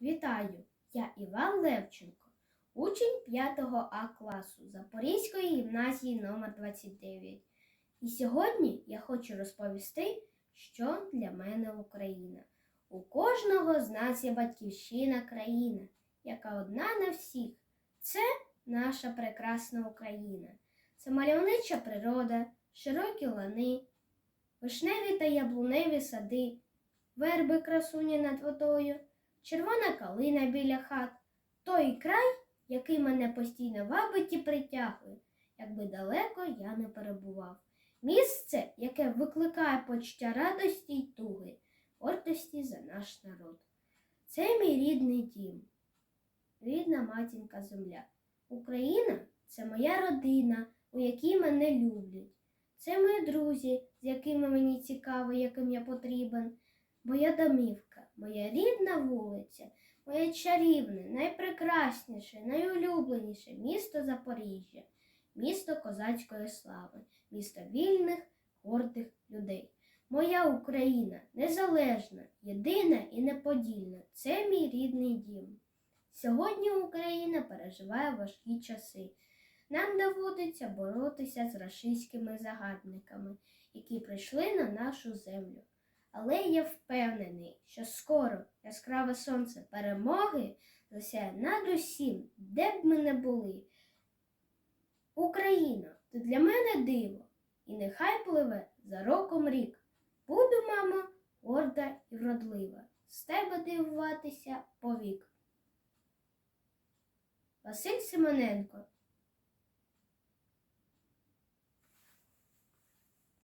Вітаю! Я Іван Левченко, учень 5 А класу Запорізької гімназії номер 29 І сьогодні я хочу розповісти, що для мене Україна. У кожного з нас є батьківщина країна, яка одна на всіх. Це наша прекрасна Україна. Це мальовнича природа, широкі лани, вишневі та яблуневі сади, верби красуні над водою червона калина біля хат, той край, який мене постійно вабить і притягує, якби далеко я не перебував. Місце, яке викликає почуття радості й туги, гордості за наш народ. Це мій рідний дім, рідна матінка земля. Україна це моя родина, у якій мене люблять. Це мої друзі, з якими мені цікаво, яким я потрібен. Моя домівка, моя рідна вулиця, моє чарівне, найпрекрасніше, найулюбленіше місто Запоріжжя, місто козацької слави, місто вільних, гордих людей. Моя Україна незалежна, єдина і неподільна. Це мій рідний дім. Сьогодні Україна переживає важкі часи. Нам доводиться боротися з рашистськими загадниками, які прийшли на нашу землю. Але я впевнений, що скоро яскраве сонце перемоги засяє над усім, де б ми не були. Україно, ти для мене диво, і нехай пливе за роком рік. Буду, мамо, горда і вродлива, з тебе дивуватися повік. Василь Симоненко